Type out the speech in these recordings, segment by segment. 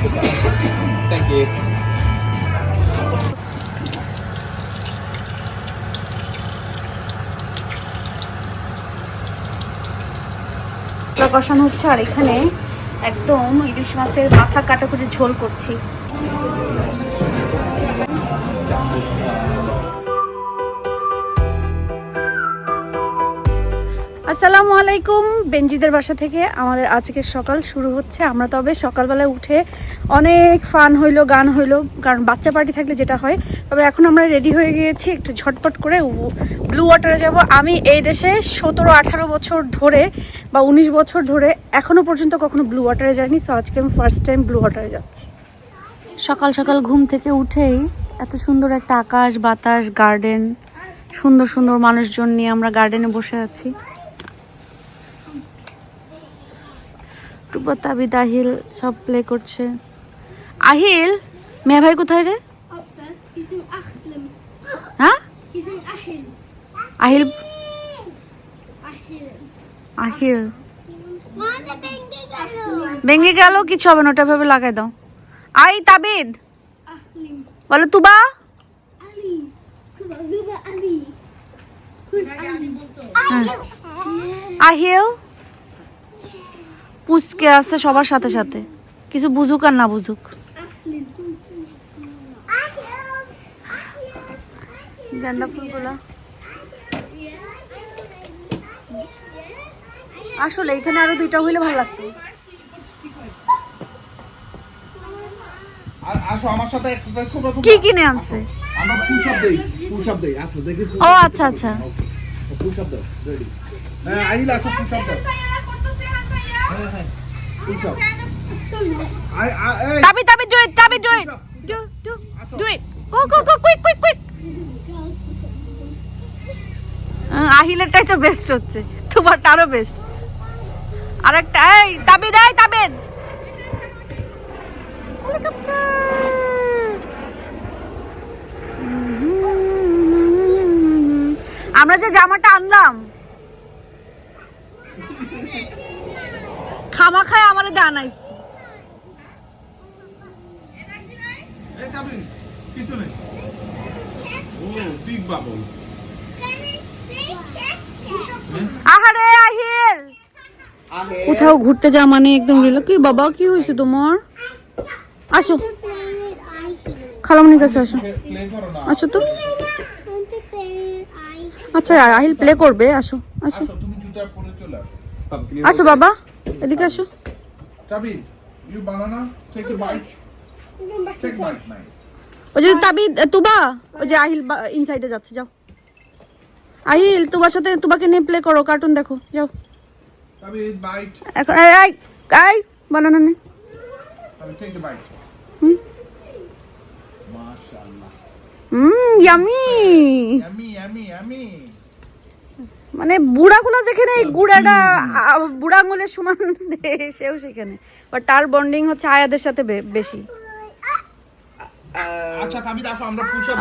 Thank you. কষানো হচ্ছে আর এখানে একদম ইলিশ মাছের মাথা কাটা করে ঝোল করছি আসসালামু আলাইকুম বেঞ্জিদের বাসা থেকে আমাদের আজকের সকাল শুরু হচ্ছে। আমরা তবে সকালবেলায় উঠে অনেক ফান হইল, গান হইল, কারণ বাচ্চা পার্টি থাকলে যেটা হয়। তবে এখন আমরা রেডি হয়ে গিয়েছি, একটু ঝটপট করে ব্লু ওয়াটারে যাব। আমি এই দেশে সতেরো, আঠারো বছর ধরে বা উনিশ বছর ধরে এখনও পর্যন্ত কখনো ব্লু ওয়াটারে যাইনি। সো আজকে আমি ফার্স্ট টাইম ব্লু ওয়াটারে যাচ্ছি। সকাল সকাল ঘুম থেকে উঠেই এত সুন্দর একটা আকাশ, বাতাস গার্ডেন সুন্দর সুন্দর মানুষজন নিয়ে আমরা গার্ডেনে বসে আছি। একটু বতা আহিল সব প্লে করছে। আহিল মেয়ে ভাই কোথায় রে? হ্যাঁ? আহিল। আহিল। ভেঙে গেল কিছু হবে না ওটা ভাবে লাগাই দাও। আই তাবিদ! বলো তুবা! হ্যাঁ। আহিল? পুচকে আছে সবার সাথে সাথে। কিছু বুঝুক আর না বুঝুক. গেন্দা ফুলগুলো। আসলে এখানে আরও দুইটা হইলে ভালো লাগতো। আসো আমার সাথে এক্সারসাইজ করবে কি কিনে আনছে? আমরা পুশ আপ দেই পুশ আপ দেই। আসো দেখি ও আচ্ছা আচ্ছা। পুশ আপ দাও রেডি হ্যাঁ আহিল আসো পুশ আপ দাও। এই তাবি Tabi do it Tabi do it do do do it go go go quick quick quick আহিলেরটাই তো বেস্ট হচ্ছে। তোমারটা আরও বেস্ট আরেকটা এই তাবিদ এই তাবিদ আমরা যে জামাটা আনলাম খামা খায় আমার জানাইছি এই কিছু নেই। Oh big bubble. আহারে আহিল। কোথাও ঘুরতে যাওয়া মানে একদম রিলো কি বাবা কি হয়েছে তোমার? আসো। খালামনির কাছে আসো। আসো তো। আচ্ছা আহিল প্লে করবে। আসো আসো। আসো তুমি জুতা পরে চলে আসো। আসো বাবা। এদিকে আসো। Kabin you banana take a bite take bite নাই ওই যে তাবি তুবা? ওই যে আহিল ইনসাইডে যাচ্ছে যাও। আহিল তোমার সাথে তোমাকে নিয়ে প্লে করো কার্টুন দেখো যাও। কাবিন বাইট এখন এই আই এই বানানা নে। কাবিন টেক এ বাইট হুম। মাশাআল্লাহ। Hmm yummy yummy yummy yummy মানে বুড়াগুলো যেখানে এই গুড়াটা বুড়া আঙুলের সমান সেও সেখানে। বাট তার বন্ডিং হচ্ছে আয়াদের সাথে বে- বেশি। আচ্ছা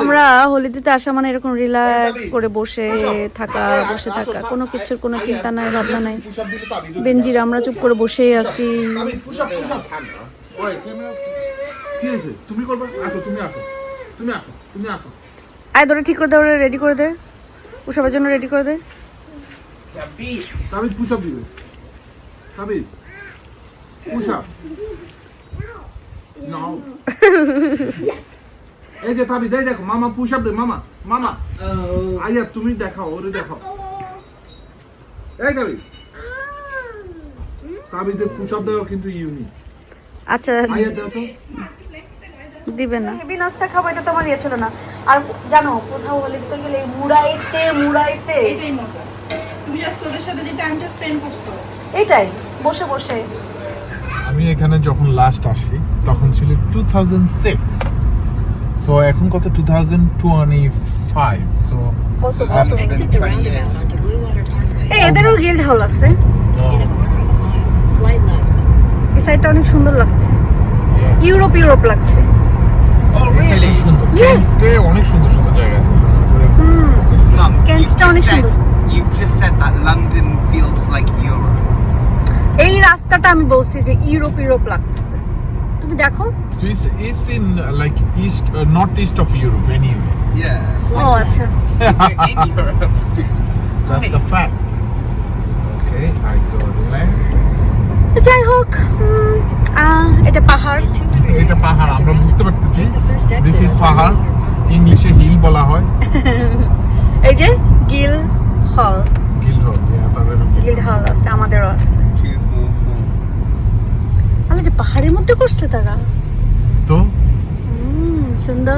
আমরা হোলিডেতে আসা মানে এরকম রিল্যাক্স করে বসে থাকা বসে থাকা। কোনো কিছুর কোনো চিন্তা নাই ভাবনা নাই। বেঞ্জির আমরা চুপ করে বসেই আছি। Kabin push up push up ওই ক্যামেরা কি হয়েছে? তুমি আসো তুমি আসো। তুমি আসো তুমি আসো। আয় ধরে ঠিক করে দে রেডি করে দে। উৎসবের জন্য রেডি করে দে। তাবিদ পুশ আপ দিবে তাবিদ পুশ আপ নাও এই যে তাবিদ এই দেখো মামা পুশ আপ দে মামা মামা আইয়া তুমি দেখাও ওরে দেখাও এই তাবিদ তাবিদের পুশ আপ দেওয়া কিন্তু ইউনিক আচ্ছা। আইয়া দাও তো দিবে না। হেভি নাস্তা খাব এটা তোমার ইয়ে ছিল না। আর জানো কোথাও হোলিডেতে গেলে মুড়াইতে মুড়াইতে। এটাই মজা। তুমি জাস্ট ওদের সাথে যে টাইমটা স্পেন্ড করছ। এটাই বসে বসে। আমি এখানে যখন লাস্ট আসি তখন ছিল টু থাউজেন্ড সিক্স সো এখন কত? Two thousand twenty five so এদেরও গিল্ড হাউল আছে. এই সাইডটা অনেক সুন্দর লাগছে। ইউরোপ ইউরোপ লাগছে। সুন্দর অনেক সুন্দর সুন্দর জায়গা আছে। is said, সুন্দর। You've just said that London feels like Europe. এই রাস্তাটা আমি বলছি যে ইউরোপ ইউরোপ লাগতেছে তুমি দেখো Swiss is in uh, like east, uh, northeast of Europe anyway. Yeah. ও আচ্ছা in Europe. That's the fact. Okay, I go left. যাই হোক এটা পাহাড় এটা পাহাড় আমরা বুঝতে পারতেছি দিস ইজ পাহাড় ইংলিশে হিল বলা হয় এই যে গিল হল গিল্ড হল আছে আমাদেরও আছে। আলো যে পাহাড়ের মধ্যে করছে তারা। তো? হুম, সুন্দর.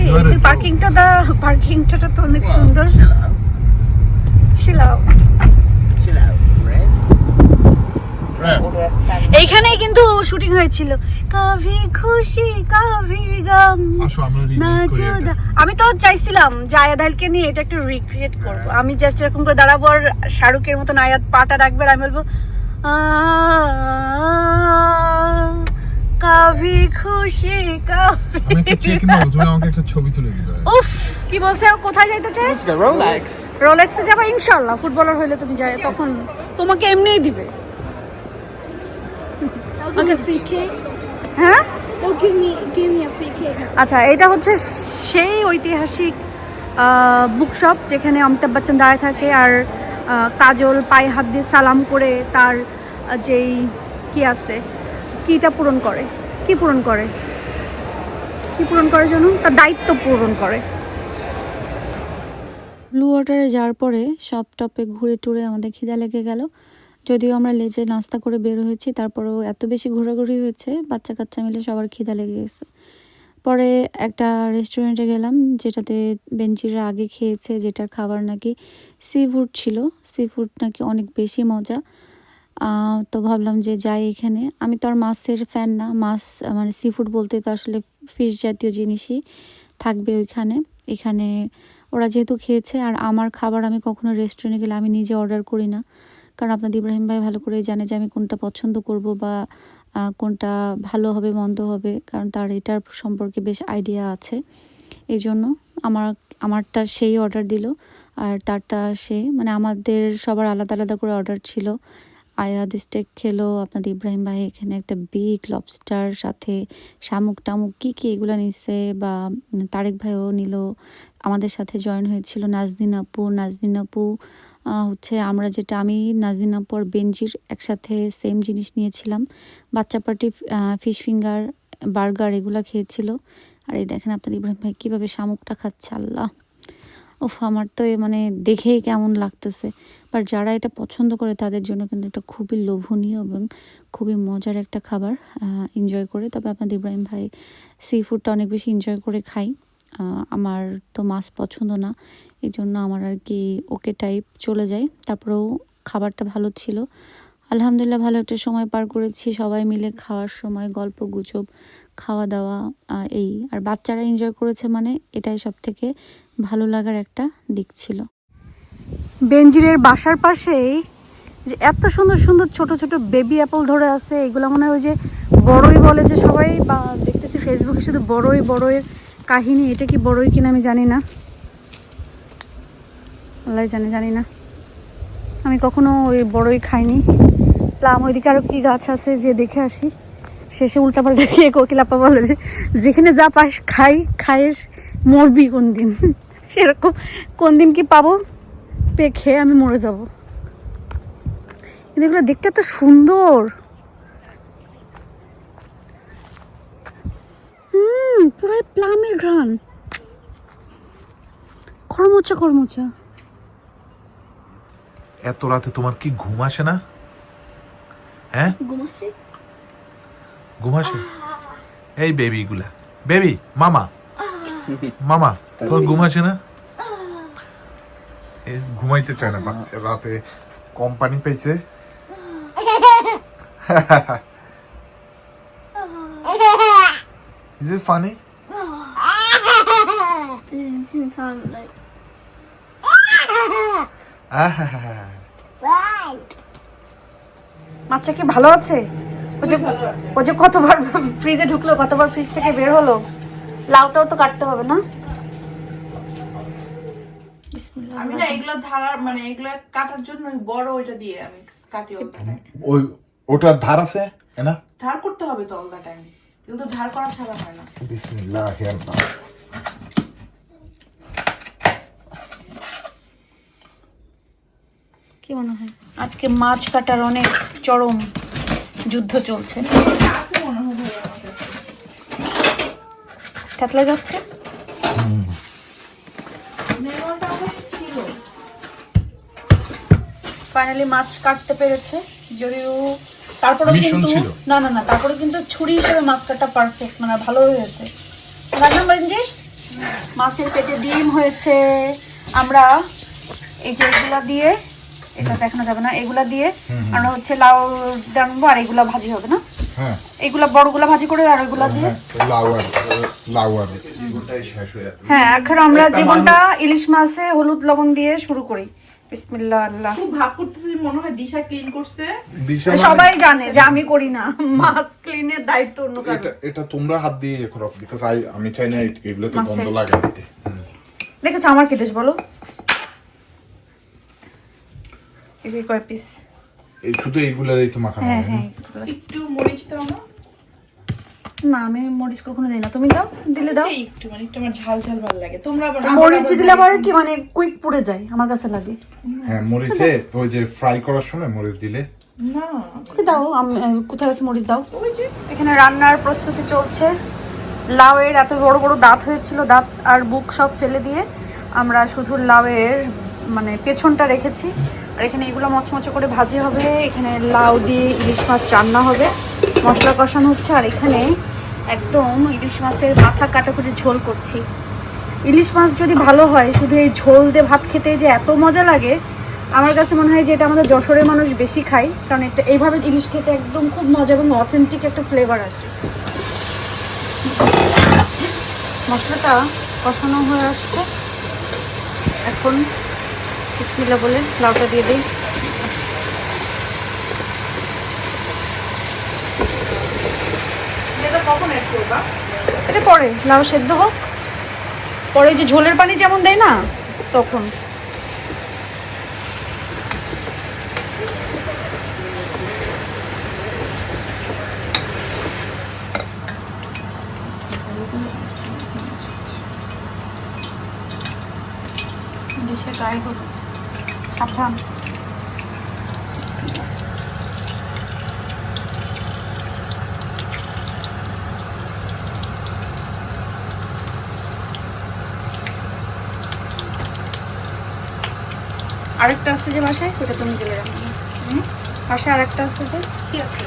এই পার্কিংটা দা পার্কিংটা তো অনেক সুন্দর। Chill এইখানেই কিন্তু শুটিং হয়েছিল। কাভি খুশি কাভি গম। আমি তো চাইছিলাম যে আয়াদালকে নিয়ে এটা একটু রিক্রিয়েট করব। আমি জাস্ট এরকম করে দাঁড়াবো আর শাহরুখের মতন আয়াত পাটা রাখবে আর আমি বলব কাভি খুশি কাভি আমি একটা চেক নেব তুমি আমাকে একটা ছবি তুলে দিবে। উফ কি বলছে? ও কোথায় যাইতে চায়? The Rolex. রোলেক্সে যাবা? ইনশাল্লাহ ফুটবলার হইলে তুমি যাই তখন তোমাকে এমনিই দিবে। They'll give me a free kick. হ্যাঁ? They'll give me give me a free kick. আচ্ছা এটা হচ্ছে সেই ঐতিহাসিক বুক শপ যেখানে অমিতাভ বচ্চন দাঁড়ায় থাকে আর কাজল পায়ে হাত দিয়ে সালাম করে তার যেই কি আছে কিটা পূরণ করে? কি পূরণ করে? কি পূরণ করে জানো? তার দায়িত্ব পূরণ করে। ব্লু ওয়াটারে যাওয়ার পরে সব টপে ঘুরে টুরে আমাদের খিদা লেগে গেল। যদিও আমরা লেজে নাস্তা করে বের হয়েছি, তারপরেও এত বেশি ঘোরাঘুরি হয়েছে বাচ্চা কাচ্চা মিলে সবার খিদা লেগে গেছে। পরে একটা রেস্টুরেন্টে গেলাম, যেটাতে বেঞ্চিরা আগে খেয়েছে, যেটার খাবার নাকি সি ফুড ছিল। সি ফুড নাকি অনেক বেশি মজা। তো ভাবলাম যে যাই এখানে। আমি তো আর মাছের ফ্যান না। মাছ মানে সি ফুড বলতে তো আসলে ফিশ জাতীয় জিনিসই থাকবে ওইখানে। এখানে ওরা যেহেতু খেয়েছে, আর আমার খাবার আমি কখনো রেস্টুরেন্টে গেলে আমি নিজে অর্ডার করি না। কারণ আপনাদের ইব্রাহিম ভাই ভালো করেই জানে যে আমি কোনটা পছন্দ করব বা কোনটা ভালো হবে, মন্দ হবে। কারণ তার এটার সম্পর্কে বেশ আইডিয়া আছে। এই জন্য আমার, আমারটা সেই অর্ডার দিল। আর তারটা সে মানে আমাদের সবার আলাদা আলাদা করে অর্ডার ছিল। আয়াদ স্টেক খেলো, আপনাদের ইব্রাহিম ভাই এখানে একটা বিগ লবস্টার সাথে শামুক টামুক, কী কী এগুলো নিচ্ছে বা তারেক ভাইও নিল। আমাদের সাথে জয়েন হয়েছিল নাজদিন আপু নাজদিন আপু হচ্ছে আমরা যেটা, আমি নাজদিন আপু আর বেঞ্জির একসাথে সেম জিনিস নিয়েছিলাম। বাচ্চা পার্টি ফিশ ফিঙ্গার বার্গার এগুলো খেয়েছিল। আর এই দেখেন আপনাদের ইব্রাহিম ভাই কীভাবে শামুকটা খাচ্ছে, আল্লাহ। ওফ আমার তো এ মানে দেখেই কেমন লাগতেছে। বাট যারা এটা পছন্দ করে তাদের জন্য কিন্তু এটা খুবই লোভনীয় এবং খুবই মজার একটা খাবার এনজয় করে। তবে আপনাদের ইব্রাহিম ভাই সি ফুডটা অনেক বেশি এনজয় করে খাই। আমার তো মাছ পছন্দ না এই জন্য আমার আর কি ওকে টাইপ চলে যায়। তারপরেও খাবারটা ভালো ছিল। আলহামদুলিল্লাহ ভালো একটা সময় পার করেছি, সবাই মিলে খাওয়ার সময়, গল্প গুজব খাওয়া দাওয়া এই। আর বাচ্চারা এনজয় করেছে মানে এটাই সব থেকে ভালো লাগার একটা দিক ছিল। বেঞ্জিরের বাসার পাশেই যে এত সুন্দর সুন্দর ছোট ছোট বেবি অ্যাপল ধরে আছে, এগুলো মনে হয় ওই যে বড়ই বলে যে সবাই বা দেখতেছি ফেসবুকে শুধু বড়ই বড়ইয়ের কাহিনী, এটা কি বড়ই কিনা আমি জানি না। আল্লাহ জানে, জানি না। আমি কখনো ওই বড়ই খাইনি। প্লাম ওইদিকে আরও কি গাছ আছে যে দেখে আসি। শেষে উল্টাপাল্টা খেয়ে কোকিলাপা বলে যে, যেখানে যা পাস খাই খাই মরবি কোন দিন? সেরকম, কোন দিন কি পাবো? পেয়ে খেয়ে আমি মরে যাব। কিন্তু এগুলো দেখতে এত সুন্দর হুম পুরাই প্লামের ঘ্রাণ। খরমোচা খরমোচা। এত রাতে তোমার কি ঘুম আসে না? হ্যাঁ? ঘুম আসে? এই বেবি গুলা। বেবি মামা। মামা তোর ঘুম আসে না? এ ঘুমাইতে চায় না বা- রাতে কোম্পানি পেয়েছে Is it funny? This doesn't sound like. বাচ্চা কি ভালো আছে? ও যে ও যে কতবার ফ্রিজে ঢুকলো কতবার ফ্রিজ থেকে বের হলো? লাউটাও তো কাটতে হবে না? আমি না এগুলো ধারার মানে এগুলো কাটার জন্য বড় ওইটা দিয়ে আমি কাটি ওই ওটা ধার আছে? না? ধার করতে হবে তো অল দা টাইম কিন্তু ধার করা ছাড়া হয় না। বিসমিল্লাহ কি মনে হয়? আজকে মাছ কাটার অনেক চরম যুদ্ধ চলছে। কাতলা যাচ্ছে? ফাইনালি মাছ কাটতে পেরেছে যদিও তারপরে কিন্তু না না না তারপরে কিন্তু ছুরি হিসেবে মাছ কাটা পারফেক্ট মানে ভালো হয়েছে। রান্না যে মাছের পেটে ডিম হয়েছে আমরা এই যে এগুলা দিয়ে এটা দেখানো যাবে না। এগুলা দিয়ে আমরা হচ্ছে লাউ ডানবো আর এগুলা ভাজি হবে না? হ্যাঁ। এগুলা বড়গুলা ভাজি করে আর ওইগুলা দিয়ে? লাউ আর লাউ আর ওটাই শেষ হয়ে হ্যাঁ এখন আমরা জীবনটা ইলিশ মাছে হলুদ লবণ দিয়ে শুরু করি। বিসমিল্লাহ আল্লাহ। খুব ভাব করতেছে যে মনে হয় দিশা ক্লিন করছে। মানে- সবাই জানে যে আমি করি না। মাছ ক্লিনের দায়িত্ব অন্য কারও। এটা এটা তোমরা হাত দিয়ে করো বিকজ আই আমি চাই না এগুলোতে গন্ধ লাগা দিতে। দেখেছ আমার কি দেশ বলো? এগুলি কয় পিস এই শুধু এইগুলোরই তো মাখানো হ্যাঁ হ্যাঁ না? একটু মরিচ দাও না? না আমি মরিচ কখনো দিই না। তুমি দাও দিলে দাও। একটু মানে একটু আমার ঝাল ঝাল ভালো লাগে। তোমরা মরিচ দিলে আবার কি মানে কুইক পুড়ে যায় আমার কাছে লাগে। হ্যাঁ মরিচে ওই যে ফ্রাই করার সময় মরিচ দিলে। না। দাও আমি কোথায় আছে মরিচ দাও। এখানে রান্নার প্রস্তুতি চলছে। লাউয়ের এত বড় বড় দাঁত হয়েছিল দাঁত আর বুক সব ফেলে দিয়ে আমরা শুধু লাউয়ের মানে পেছনটা রেখেছি। আর এখানে এগুলো মচমচে করে ভাজি হবে, এখানে লাউ দিয়ে ইলিশ মাছ রান্না হবে, মশলা কষানো হচ্ছে, আর এখানে একদম ইলিশ মাছের মাথা কাটাকুটি ঝোল করছি। ইলিশ মাছ যদি ভালো হয়, শুধু এই ঝোল দিয়ে ভাত খেতে যে এত মজা লাগে, আমার কাছে মনে হয় যে এটা আমাদের যশোরের মানুষ বেশি খায়, কারণ এটা, এইভাবে ইলিশ খেতে একদম খুব মজা এবং অথেন্টিক একটা ফ্লেভার আসে। মশলাটা কষানো হয়ে আসছে। এখন বিসমিল্লা বলে লাউটা দিয়ে দিই। এটা পরে লাউ সেদ্ধ হোক। পরে যে ঝোলের পানি যেমন দেয় না তখন। গায়ে হোক সাবধান আরেকটা আছে যে বাসায়? ওটা তুমি দিলে রাখবে পাশে আরেকটা আছে যে? কি আছে?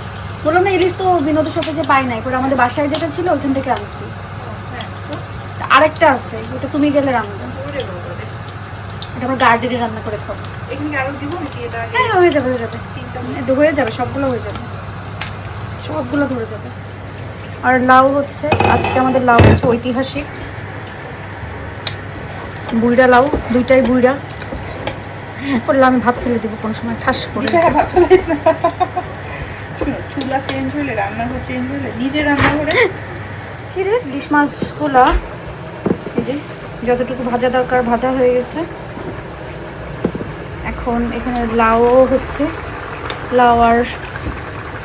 বললাম না ইলিশ তো বিনোদ শপে যে পাই নাই পরে আমাদের বাসায় যেটা ছিল ওখান থেকে আনছি। হ্যাঁ। আরেকটা আছে ওটা তুমি গেলে রান্না। এটা আমরা গার্ডেনে রান্না করে খাব। এখানে কি আরও দিব নাকি এটা হ্যাঁ হয়ে যাবে হয়ে যাবে। হয়ে যাবে সবগুলো হয়ে যাবে। সবগুলো ধরে যাবে। আর লাউ হচ্ছে আজকে আমাদের লাউ হচ্ছে ঐতিহাসিক। বুইড়া লাউ দুইটাই বুইড়া। করলে আমি ভাত ফেলে দিব কোনো সময় ঠাস করে ভাত চুলা চেঞ্জ হইলে রান্নাঘর চেঞ্জ হইলে নিজের রান্নাঘরে কি রে? ইলিশ মাছগুলা। এই যে যতটুকু ভাজা দরকার ভাজা হয়ে গেছে। এখন এখানে লাউ হচ্ছে। লাউ আর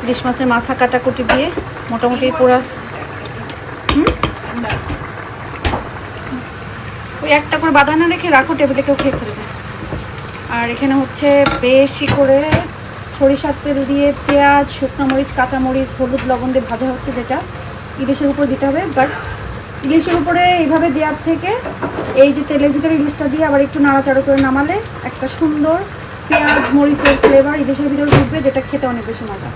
ইলিশ মাছের মাথা কাটাকুটি দিয়ে মোটামুটি পুরা ওই একটা করে বাদানা রেখে রাখো, টেবিলে কেউ খেয়ে ফেলবে। আর এখানে হচ্ছে বেশি করে সরিষার তেল দিয়ে পেঁয়াজ, শুকনো মরিচ কাঁচা মরিচ হলুদ লবণ দিয়ে ভাজা হচ্ছে যেটা। ইলিশের উপর দিতে হবে বাট ইলিশের উপরে এইভাবে দেওয়ার থেকে এই যে তেলের ভিতরে ইলিশটা দিয়ে আবার একটু নাড়াচাড়া করে নামালে একটা সুন্দর পেঁয়াজ মরিচের ফ্লেভার ইলিশের ভিতরে ঢুকবে যেটা খেতে অনেক বেশি মজা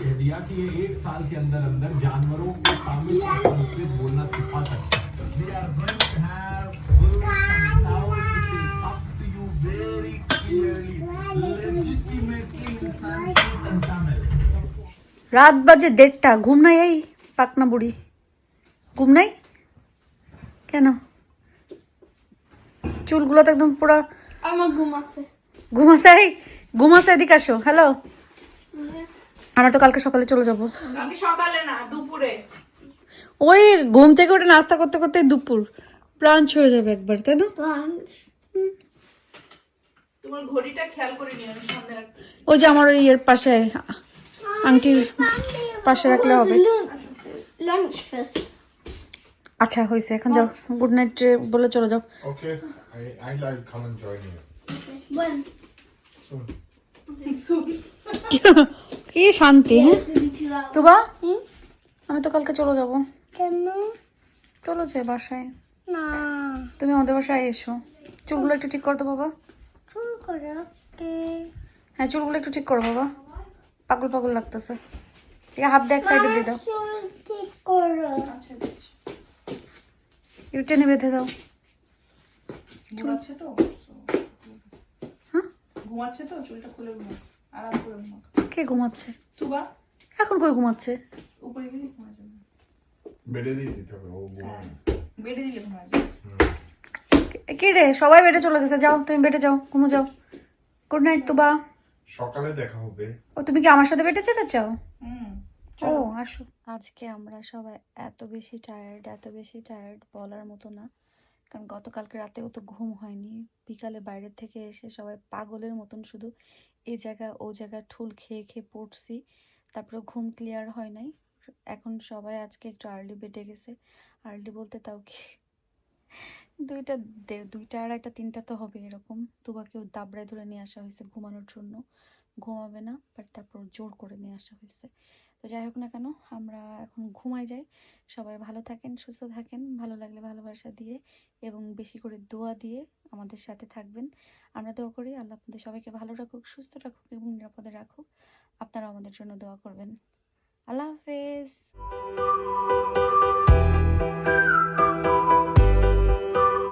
कह दिया कि ये एक साल के अंदर अंदर जानवरों को तामिल और संस्कृत बोलना सिखा सकता है We are going to have bulls and cows which will talk to you very clearly, legitimately in Sanskrit and Tamil. রাত বাজে দেড়টা ঘুম নাই এই পাকনা বুড়ি ঘুম নাই? কেন? চুলগুলো তো একদম পুরো আমার ঘুম আছে। ঘুমাসে এই ঘুমাসে এদিকে আসো। হ্যালো আমরা তো কালকে সকালে চলে যাব। সকালে না দুপুরে। ওই ঘুম থেকে উঠে নাস্তা করতে করতে দুপুর। ব্রাঞ্চ হয়ে যাবে একবার তাই না? তোমার ঘড়িটা খেয়াল করে নিও সামনে ওই যে আমার ওই ইয়ের পাশে আংটির পাশে রাখলে হবে। Lunch first. আচ্ছা হয়েছে। এখন যাও। গুড নাইট বলে চলে যাও। I, I like come and join you. When? Soon. কি শান্তি হ্যাঁ? Maybe তুবা? আমি তো কালকে চলে যাব। কেন? চলো যে বাসায়। না। তুমি আমাদের বাসায় এসো। চুলগুলো একটু ঠিক করো তো বাবা। চুল করে ওকে। হ্যাঁ চুলগুলো একটু ঠিক করো বাবা। পাগল পাগল লাগতেছে। ঠিক হাত দিয়ে এক সাইডে দিয়ে দাও। চুল ঠিক করো। আচ্ছা একটু টেনে বেঁধে দাও। ঘুমাচ্ছে তো? হ্যাঁ? ঘুমাচ্ছে তো? চুলটা খুলে ঘুমা আরাম করে ঘুমা কে ঘুমাচ্ছে? তুবা? এখন কই ঘুমাচ্ছে? উপরে গেলে ঘুমা যাবে। বেড়ে দিয়ে দিতে হবে ও ঘুমায় বেডে দিলে ঘুমা যাবে। কে- রে? সবাই বেডে চলে গেছে। যাও তুমি বেডে যাও ঘুমো যাও। Good night Tuba. সকালে দেখা হবে। ও তুমি কি আমার সাথে বেডে যেতে চাও? হুম। আসো, আজকে আমরা সবাই এত বেশি টায়ার্ড এত বেশি টায়ার্ড বলার মতো না। কারণ গতকালকে রাতেও তো ঘুম হয়নি। বিকালে বাইরে থেকে এসে সবাই পাগলের মতন শুধু এ জায়গা, ও জায়গা ঠুল খেয়ে খেয়ে পড়ছি। তারপরে ঘুম ক্লিয়ার হয় নাই। এখন সবাই আজকে একটু আর্লি বেডে গেছে। আর্লি বলতে তাও কি? দুইটা দুইটা আর একটা তিনটা তো হবে এরকম। তুবাকেও দাবড়ায় ধরে নিয়ে আসা হয়েছে ঘুমানোর জন্য। ঘুমাবে না বাট তারপর জোর করে নিয়ে আসা হয়েছে। তো যাই হোক না কেন, আমরা এখন ঘুমাই যাই। সবাই ভালো থাকেন, সুস্থ থাকেন, ভালো লাগলে ভালোবাসা দিয়ে এবং বেশি করে দোয়া দিয়ে আমাদের সাথে থাকবেন। আমরা দোয়া করি, আল্লাহ আপনাদের সবাইকে ভালো রাখুক, সুস্থ রাখুক এবং নিরাপদে রাখুক। আপনারা আমাদের জন্য দোয়া করবেন। আল্লাহ হাফেজ।